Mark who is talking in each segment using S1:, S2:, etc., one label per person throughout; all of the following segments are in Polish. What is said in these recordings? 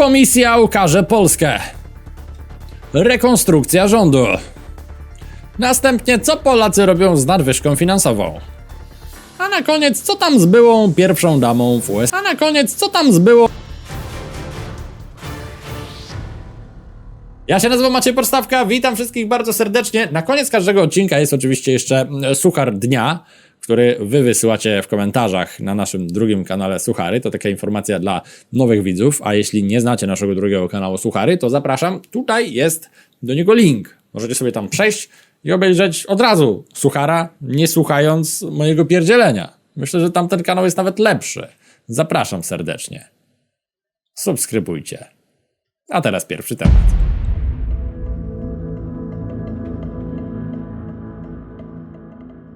S1: Komisja ukaże Polskę. Rekonstrukcja rządu. Następnie, co Polacy robią z nadwyżką finansową. A na koniec, co tam z byłą pierwszą damą w USA. A na koniec, co tam z byłą... Ja się nazywam Maciej Podstawka, witam wszystkich bardzo serdecznie. Na koniec każdego odcinka jest oczywiście jeszcze mm, suchar dnia, który wy wysyłacie w komentarzach na naszym drugim kanale Suchary. To taka informacja dla nowych widzów, a jeśli nie znacie naszego drugiego kanału Suchary, to zapraszam. Tutaj jest do niego link. Możecie sobie tam przejść i obejrzeć od razu Suchara, nie słuchając mojego pierdzielenia. Myślę, że tamten kanał jest nawet lepszy. Zapraszam serdecznie. Subskrybujcie. A teraz pierwszy temat.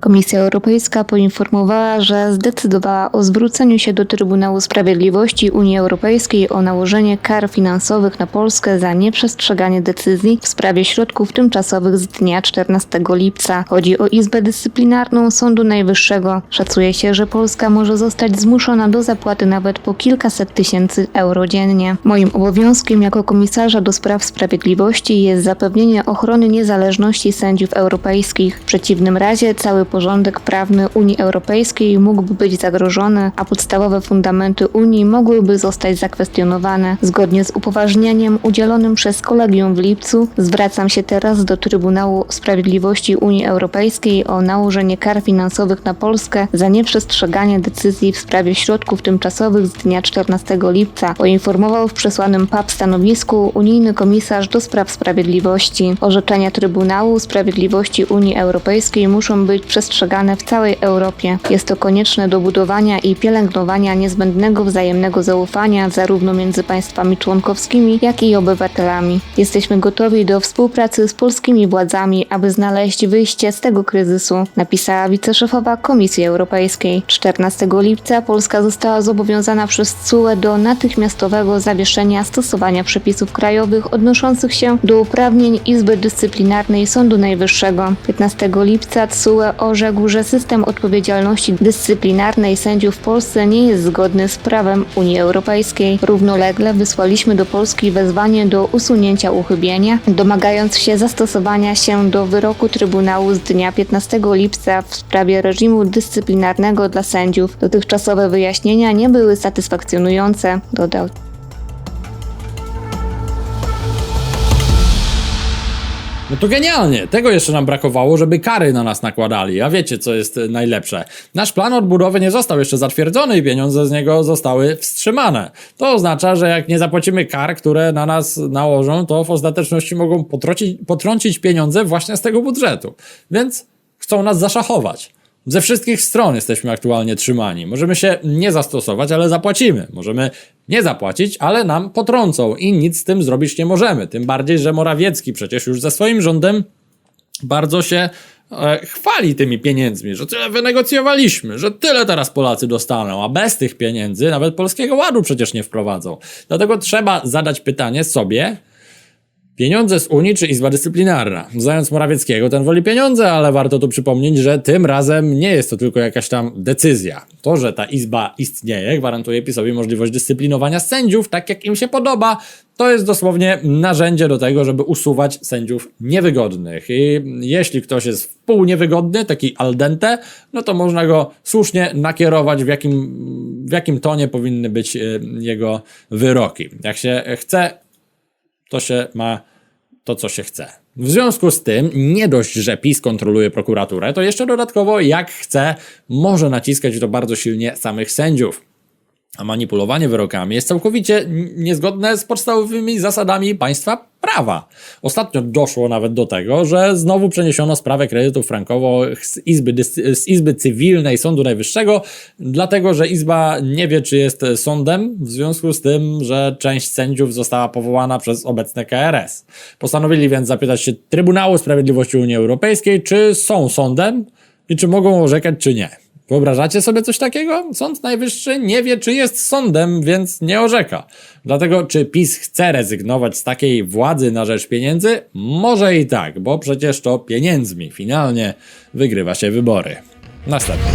S2: Komisja Europejska poinformowała, że zdecydowała o zwróceniu się do Trybunału Sprawiedliwości Unii Europejskiej o nałożenie kar finansowych na Polskę za nieprzestrzeganie decyzji w sprawie środków tymczasowych z dnia 14 lipca. Chodzi o Izbę Dyscyplinarną Sądu Najwyższego. Szacuje się, że Polska może zostać zmuszona do zapłaty nawet po kilkaset tysięcy euro dziennie. Moim obowiązkiem jako komisarza do spraw sprawiedliwości jest zapewnienie ochrony niezależności sędziów europejskich. W przeciwnym razie cały porządek prawny Unii Europejskiej mógłby być zagrożony, a podstawowe fundamenty Unii mogłyby zostać zakwestionowane. Zgodnie z upoważnieniem udzielonym przez kolegium w lipcu, zwracam się teraz do Trybunału Sprawiedliwości Unii Europejskiej o nałożenie kar finansowych na Polskę za nieprzestrzeganie decyzji w sprawie środków tymczasowych z dnia 14 lipca, poinformował w przesłanym PAP stanowisku unijny komisarz do spraw sprawiedliwości. Orzeczenia Trybunału Sprawiedliwości Unii Europejskiej muszą być przestrzegane w całej Europie. Jest to konieczne do budowania i pielęgnowania niezbędnego wzajemnego zaufania zarówno między państwami członkowskimi, jak i obywatelami. Jesteśmy gotowi do współpracy z polskimi władzami, aby znaleźć wyjście z tego kryzysu, napisała wiceszefowa Komisji Europejskiej. 14 lipca Polska została zobowiązana przez CUE do natychmiastowego zawieszenia stosowania przepisów krajowych odnoszących się do uprawnień Izby Dyscyplinarnej Sądu Najwyższego. 15 lipca CUE orzekł, że system odpowiedzialności dyscyplinarnej sędziów w Polsce nie jest zgodny z prawem Unii Europejskiej. Równolegle wysłaliśmy do Polski wezwanie do usunięcia uchybienia, domagając się zastosowania się do wyroku Trybunału z dnia 15 lipca w sprawie reżimu dyscyplinarnego dla sędziów. Dotychczasowe wyjaśnienia nie były satysfakcjonujące, dodał.
S1: No to genialnie! Tego jeszcze nam brakowało, żeby kary na nas nakładali. A wiecie, co jest e, najlepsze? Nasz plan odbudowy nie został jeszcze zatwierdzony i pieniądze z niego zostały wstrzymane. To oznacza, że jak nie zapłacimy kar, które na nas nałożą, to w ostateczności mogą potrącić, potrącić pieniądze właśnie z tego budżetu. Więc chcą nas zaszachować. Ze wszystkich stron jesteśmy aktualnie trzymani. Możemy się nie zastosować, ale zapłacimy. Możemy nie zapłacić, ale nam potrącą i nic z tym zrobić nie możemy. Tym bardziej, że Morawiecki przecież już ze swoim rządem bardzo się e, chwali tymi pieniędzmi, że tyle wynegocjowaliśmy, że tyle teraz Polacy dostaną, a bez tych pieniędzy nawet polskiego ładu przecież nie wprowadzą. Dlatego trzeba zadać pytanie sobie, Pieniądze z Unii czy Izba Dyscyplinarna? Zając Morawieckiego, ten woli pieniądze, ale warto tu przypomnieć, że tym razem nie jest to tylko jakaś tam decyzja. To, że ta Izba istnieje, gwarantuje PiSowi możliwość dyscyplinowania sędziów tak, jak im się podoba. To jest dosłownie narzędzie do tego, żeby usuwać sędziów niewygodnych. I jeśli ktoś jest w pół niewygodny, taki al dente, no to można go słusznie nakierować, w jakim, w jakim tonie powinny być y, jego wyroki. Jak się chce to się ma to, co się chce. W związku z tym, nie dość, że PiS kontroluje prokuraturę, to jeszcze dodatkowo, jak chce, może naciskać to bardzo silnie samych sędziów. A manipulowanie wyrokami jest całkowicie niezgodne z podstawowymi zasadami państwa prawa. Ostatnio doszło nawet do tego, że znowu przeniesiono sprawę kredytów frankowych z Izby, z Izby Cywilnej Sądu Najwyższego, dlatego że Izba nie wie, czy jest sądem, w związku z tym, że część sędziów została powołana przez obecne KRS. Postanowili więc zapytać się Trybunału Sprawiedliwości Unii Europejskiej, czy są sądem i czy mogą orzekać, czy nie. Wyobrażacie sobie coś takiego? Sąd Najwyższy nie wie, czy jest sądem, więc nie orzeka. Dlatego, czy PiS chce rezygnować z takiej władzy na rzecz pieniędzy? Może i tak, bo przecież to pieniędzmi finalnie wygrywa się wybory. Następny.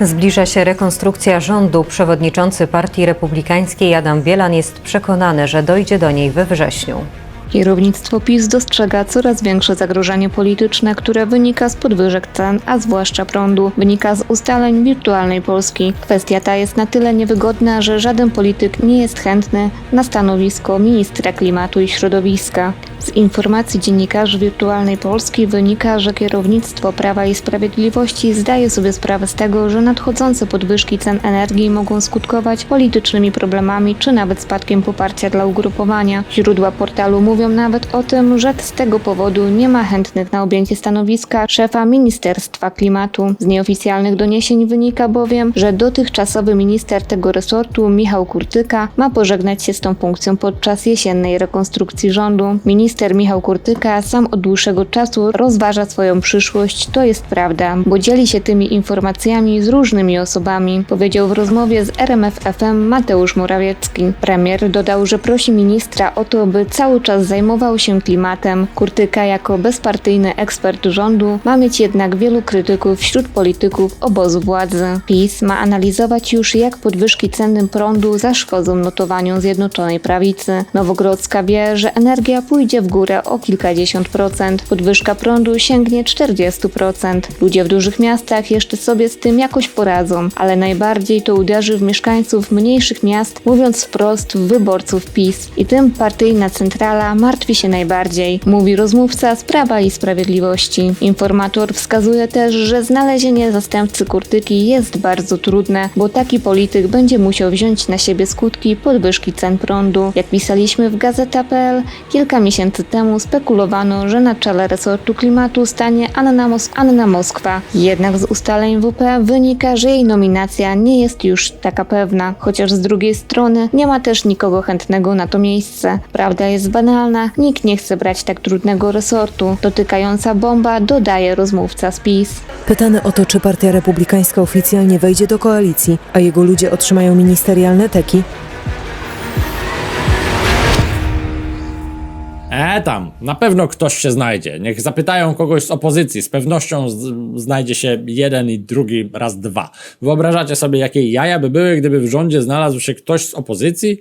S3: Zbliża się rekonstrukcja rządu. Przewodniczący Partii Republikańskiej Adam Bielan jest przekonany, że dojdzie do niej we wrześniu.
S2: Kierownictwo PiS dostrzega coraz większe zagrożenie polityczne, które wynika z podwyżek cen, a zwłaszcza prądu. Wynika z ustaleń wirtualnej Polski. Kwestia ta jest na tyle niewygodna, że żaden polityk nie jest chętny na stanowisko ministra klimatu i środowiska. Z informacji dziennikarzy wirtualnej Polski wynika, że kierownictwo Prawa i Sprawiedliwości zdaje sobie sprawę z tego, że nadchodzące podwyżki cen energii mogą skutkować politycznymi problemami czy nawet spadkiem poparcia dla ugrupowania. Źródła portalu mówią nawet o tym, że z tego powodu nie ma chętnych na objęcie stanowiska szefa Ministerstwa Klimatu. Z nieoficjalnych doniesień wynika bowiem, że dotychczasowy minister tego resortu, Michał Kurtyka, ma pożegnać się z tą funkcją podczas jesiennej rekonstrukcji rządu. Minister Michał Kurtyka sam od dłuższego czasu rozważa swoją przyszłość, to jest prawda, bo dzieli się tymi informacjami z różnymi osobami, powiedział w rozmowie z RMF FM Mateusz Morawiecki. Premier dodał, że prosi ministra o to, by cały czas zajmował się klimatem. Kurtyka jako bezpartyjny ekspert rządu ma mieć jednak wielu krytyków wśród polityków obozu władzy. PiS ma analizować już jak podwyżki ceny prądu zaszkodzą notowaniu Zjednoczonej Prawicy. Nowogrodzka wie, że energia pójdzie w górę o kilkadziesiąt procent. Podwyżka prądu sięgnie 40%. Ludzie w dużych miastach jeszcze sobie z tym jakoś poradzą, ale najbardziej to uderzy w mieszkańców mniejszych miast, mówiąc wprost w wyborców PiS. I tym partyjna centrala martwi się najbardziej, mówi rozmówca z Prawa i Sprawiedliwości. Informator wskazuje też, że znalezienie zastępcy kurtyki jest bardzo trudne, bo taki polityk będzie musiał wziąć na siebie skutki podwyżki cen prądu. Jak pisaliśmy w Gazeta.pl, kilka miesięcy temu spekulowano, że na czele resortu klimatu stanie Anna, Mos- Anna Moskwa. Jednak z ustaleń WP wynika, że jej nominacja nie jest już taka pewna, chociaż z drugiej strony nie ma też nikogo chętnego na to miejsce. Prawda jest banalna, nikt nie chce brać tak trudnego resortu. Dotykająca bomba, dodaje rozmówca z PiS.
S4: Pytany o to, czy Partia Republikańska oficjalnie wejdzie do koalicji, a jego ludzie otrzymają ministerialne teki,
S1: E tam, na pewno ktoś się znajdzie. Niech zapytają kogoś z opozycji. Z pewnością z, znajdzie się jeden i drugi raz dwa. Wyobrażacie sobie, jakie jaja by były, gdyby w rządzie znalazł się ktoś z opozycji?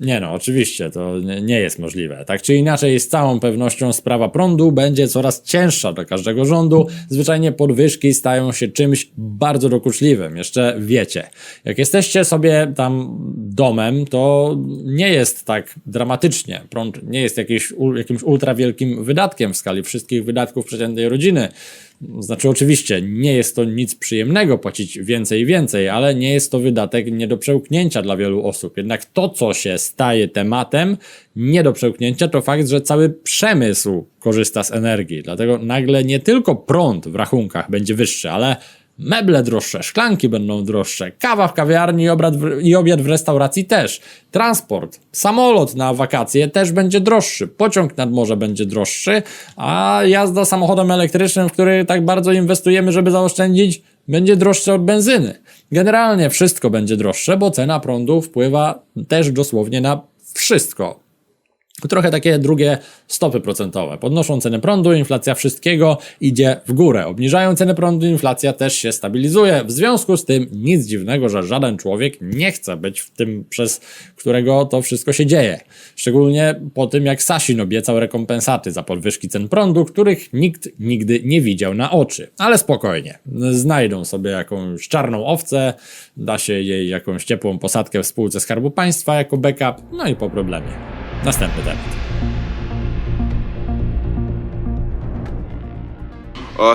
S1: Nie no, oczywiście, to nie- jest możliwe. Tak czy inaczej, z całą pewnością sprawa prądu będzie coraz cięższa dla każdego rządu. Zwyczajnie podwyżki stają się czymś bardzo dokuczliwym. Jeszcze wiecie, jak jesteście sobie tam domem, to nie jest tak dramatycznie. Prąd nie jest jakiś, jakimś ultra wielkim wydatkiem w skali wszystkich wydatków przeciętnej rodziny. Znaczy, oczywiście, nie jest to nic przyjemnego płacić więcej i więcej, ale nie jest to wydatek nie do przełknięcia dla wielu osób. Jednak to, co się staje tematem nie do przełknięcia, to fakt, że cały przemysł korzysta z energii. Dlatego nagle nie tylko prąd w rachunkach będzie wyższy, ale meble droższe, szklanki będą droższe, kawa w kawiarni i, obrad w, i obiad w restauracji też. Transport, samolot na wakacje też będzie droższy, pociąg nad morze będzie droższy, a jazda samochodem elektrycznym, w który tak bardzo inwestujemy, żeby zaoszczędzić, będzie droższe od benzyny. Generalnie wszystko będzie droższe, bo cena prądu wpływa też dosłownie na wszystko. Trochę takie drugie stopy procentowe. Podnoszą cenę prądu, inflacja wszystkiego idzie w górę. Obniżają cenę prądu, inflacja też się stabilizuje. W związku z tym nic dziwnego, że żaden człowiek nie chce być w tym, przez którego to wszystko się dzieje. Szczególnie po tym, jak Sasin obiecał rekompensaty za podwyżki cen prądu, których nikt nigdy nie widział na oczy. Ale spokojnie. Znajdą sobie jakąś czarną owcę, da się jej jakąś ciepłą posadkę w spółce Skarbu Państwa jako backup, no i po problemie. Następny temat.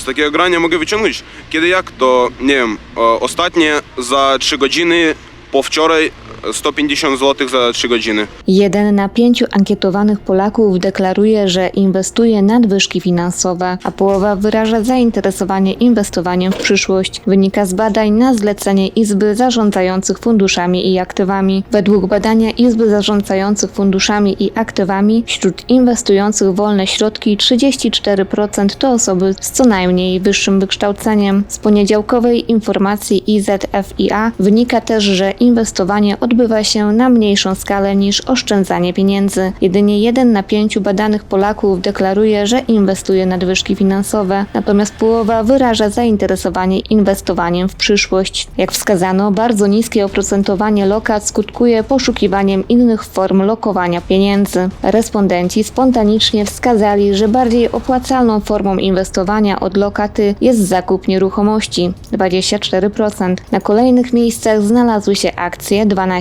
S5: З takiego grania mogę wyciągnąć, kiedy jak to, nie wiem, e, ostatnie za 3 godziny, po wczoraj 150 zł za 3 godziny.
S2: Jeden na pięciu ankietowanych Polaków deklaruje, że inwestuje nadwyżki finansowe, a połowa wyraża zainteresowanie inwestowaniem w przyszłość. Wynika z badań na zlecenie Izby Zarządzających Funduszami i Aktywami. Według badania Izby Zarządzających Funduszami i Aktywami wśród inwestujących wolne środki 34% to osoby z co najmniej wyższym wykształceniem. Z poniedziałkowej informacji IZFIA wynika też, że inwestowanie od odbywa się na mniejszą skalę niż oszczędzanie pieniędzy. Jedynie jeden na pięciu badanych Polaków deklaruje, że inwestuje nadwyżki finansowe, natomiast połowa wyraża zainteresowanie inwestowaniem w przyszłość. Jak wskazano, bardzo niskie oprocentowanie lokat skutkuje poszukiwaniem innych form lokowania pieniędzy. Respondenci spontanicznie wskazali, że bardziej opłacalną formą inwestowania od lokaty jest zakup nieruchomości 24%. Na kolejnych miejscach znalazły się akcje 12%,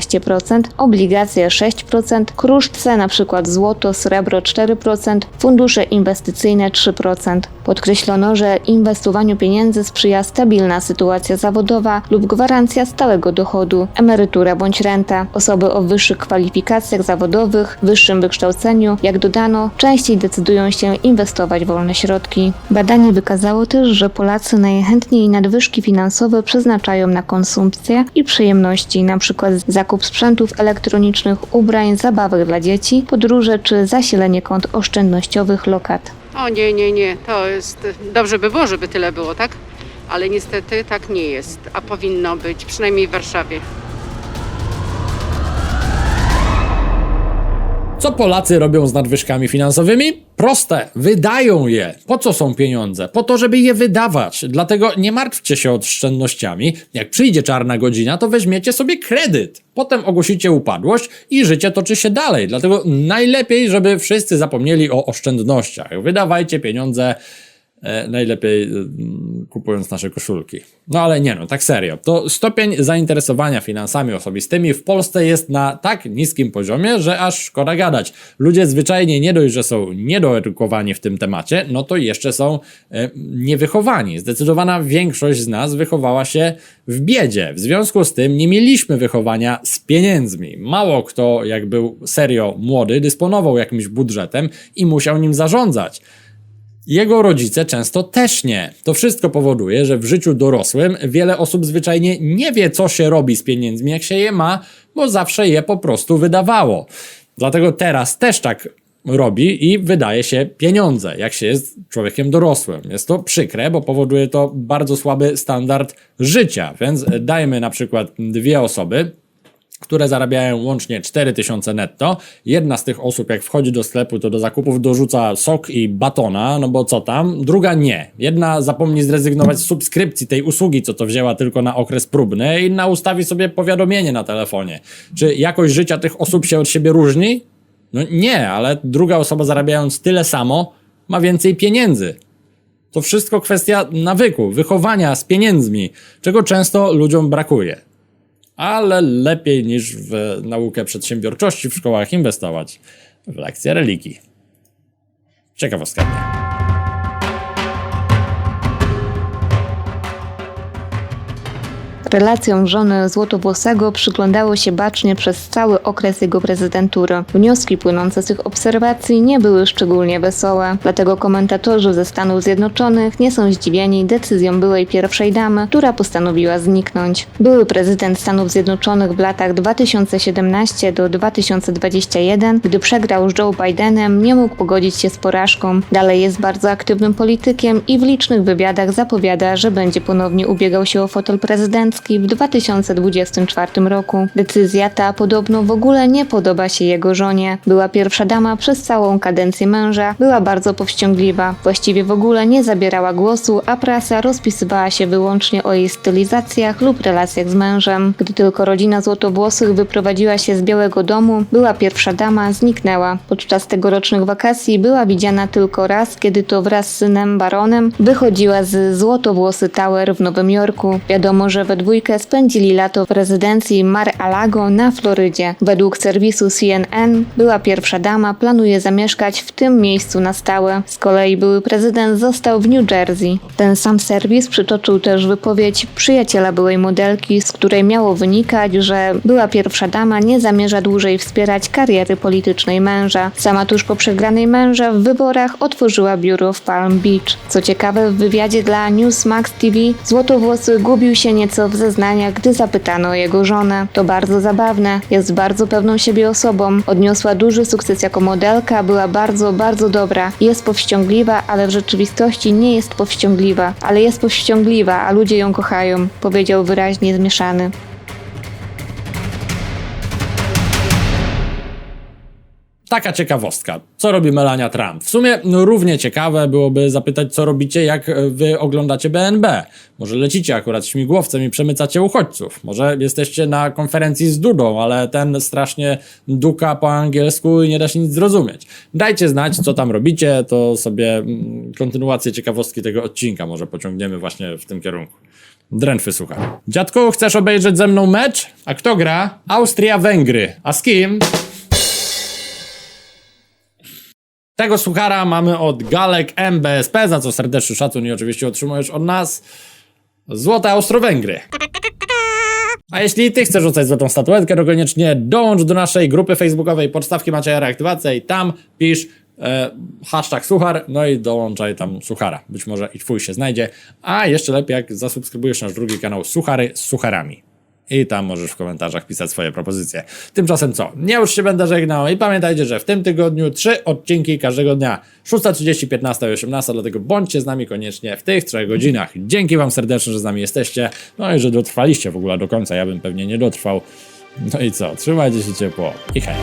S2: obligacje 6%, kruszce np. złoto, srebro 4%, fundusze inwestycyjne 3%. Podkreślono, że inwestowaniu pieniędzy sprzyja stabilna sytuacja zawodowa lub gwarancja stałego dochodu, emerytura bądź renta. Osoby o wyższych kwalifikacjach zawodowych, wyższym wykształceniu, jak dodano, częściej decydują się inwestować wolne środki. Badanie wykazało też, że Polacy najchętniej nadwyżki finansowe przeznaczają na konsumpcję i przyjemności, np. zakup sprzętów elektronicznych, ubrań, zabawek dla dzieci, podróże czy zasilenie kont oszczędnościowych lokat.
S6: O nie, nie, nie, to jest. Dobrze by było, żeby tyle było, tak? Ale niestety tak nie jest, a powinno być, przynajmniej w Warszawie.
S1: Co Polacy robią z nadwyżkami finansowymi? Proste, wydają je. Po co są pieniądze? Po to, żeby je wydawać. Dlatego nie martwcie się oszczędnościami. Jak przyjdzie czarna godzina, to weźmiecie sobie kredyt. Potem ogłosicie upadłość i życie toczy się dalej. Dlatego najlepiej, żeby wszyscy zapomnieli o oszczędnościach. Wydawajcie pieniądze najlepiej e, kupując nasze koszulki. No ale nie no, tak serio. To stopień zainteresowania finansami osobistymi w Polsce jest na tak niskim poziomie, że aż szkoda gadać. Ludzie zwyczajnie nie dość, że są niedoedukowani w tym temacie, no to jeszcze są e, niewychowani. Zdecydowana większość z nas wychowała się w biedzie. W związku z tym nie mieliśmy wychowania z pieniędzmi. Mało kto, jak był serio młody, dysponował jakimś budżetem i musiał nim zarządzać. Jego rodzice często też nie. To wszystko powoduje, że w życiu dorosłym wiele osób zwyczajnie nie wie, co się robi z pieniędzmi, jak się je ma, bo zawsze je po prostu wydawało. Dlatego teraz też tak robi i wydaje się pieniądze, jak się jest człowiekiem dorosłym. Jest to przykre, bo powoduje to bardzo słaby standard życia, więc dajmy na przykład dwie osoby, które zarabiają łącznie 4000 netto. Jedna z tych osób, jak wchodzi do sklepu, to do zakupów dorzuca sok i batona, no bo co tam? Druga nie. Jedna zapomni zrezygnować z subskrypcji tej usługi, co to wzięła tylko na okres próbny, inna ustawi sobie powiadomienie na telefonie. Czy jakość życia tych osób się od siebie różni? No nie, ale druga osoba zarabiając tyle samo ma więcej pieniędzy. To wszystko kwestia nawyku, wychowania z pieniędzmi, czego często ludziom brakuje ale lepiej niż w naukę przedsiębiorczości w szkołach inwestować w lekcje religii. Ciekawostka
S2: Relacjom żony Złotowłosego przyglądało się bacznie przez cały okres jego prezydentury. Wnioski płynące z tych obserwacji nie były szczególnie wesołe, dlatego komentatorzy ze Stanów Zjednoczonych nie są zdziwieni decyzją byłej pierwszej damy, która postanowiła zniknąć. Były prezydent Stanów Zjednoczonych w latach 2017 do 2021, gdy przegrał z Joe Bidenem, nie mógł pogodzić się z porażką. Dalej jest bardzo aktywnym politykiem i w licznych wywiadach zapowiada, że będzie ponownie ubiegał się o fotel w 2024 roku. Decyzja ta podobno w ogóle nie podoba się jego żonie. Była pierwsza dama przez całą kadencję męża, była bardzo powściągliwa, właściwie w ogóle nie zabierała głosu, a prasa rozpisywała się wyłącznie o jej stylizacjach lub relacjach z mężem. Gdy tylko rodzina Złotowłosych wyprowadziła się z Białego Domu, była pierwsza dama zniknęła. Podczas tegorocznych wakacji była widziana tylko raz, kiedy to wraz z synem Baronem wychodziła z Złotowłosy Tower w Nowym Jorku. Wiadomo, że we dwójkę spędzili lato w rezydencji Mar-a-Lago na Florydzie. Według serwisu CNN była pierwsza dama planuje zamieszkać w tym miejscu na stałe. Z kolei były prezydent został w New Jersey. Ten sam serwis przytoczył też wypowiedź przyjaciela byłej modelki, z której miało wynikać, że była pierwsza dama nie zamierza dłużej wspierać kariery politycznej męża. Sama tuż po przegranej męża w wyborach otworzyła biuro w Palm Beach. Co ciekawe, w wywiadzie dla Newsmax TV Złotowłosy gubił się nieco w zeznaniach, gdy zapytano o jego żonę. To bardzo zabawne. Jest bardzo pewną siebie osobą. Odniosła duży sukces jako modelka, była bardzo, bardzo dobra. Jest powściągliwa, ale w rzeczywistości nie jest powściągliwa. Ale jest powściągliwa, a ludzie ją kochają, powiedział wyraźnie zmieszany.
S1: Taka ciekawostka. Co robi Melania Trump? W sumie no, równie ciekawe byłoby zapytać, co robicie, jak e, wy oglądacie BNB. Może lecicie akurat śmigłowcem i przemycacie uchodźców. Może jesteście na konferencji z Dudą, ale ten strasznie duka po angielsku i nie da się nic zrozumieć. Dajcie znać, co tam robicie, to sobie mm, kontynuację ciekawostki tego odcinka może pociągniemy właśnie w tym kierunku. Drętwy słuchaj. Dziadku, chcesz obejrzeć ze mną mecz? A kto gra? Austria-Węgry. A z kim? Tego suchara mamy od Galek MBSP, za co serdeczny szacun i oczywiście otrzymujesz od nas złote Austro-Węgry. A jeśli ty chcesz rzucać złotą statuetkę, to koniecznie dołącz do naszej grupy facebookowej Podstawki Macieja Reaktywacja i tam pisz e, hashtag suchar, no i dołączaj tam suchara. Być może i twój się znajdzie. A jeszcze lepiej, jak zasubskrybujesz nasz drugi kanał Suchary z sucharami. I tam możesz w komentarzach pisać swoje propozycje. Tymczasem co? Nie już się będę żegnał i pamiętajcie, że w tym tygodniu trzy odcinki każdego dnia. 6.30, 15 i 18, dlatego bądźcie z nami koniecznie w tych trzech godzinach. Dzięki wam serdecznie, że z nami jesteście. No i że dotrwaliście w ogóle do końca. Ja bym pewnie nie dotrwał. No i co? Trzymajcie się ciepło i hej.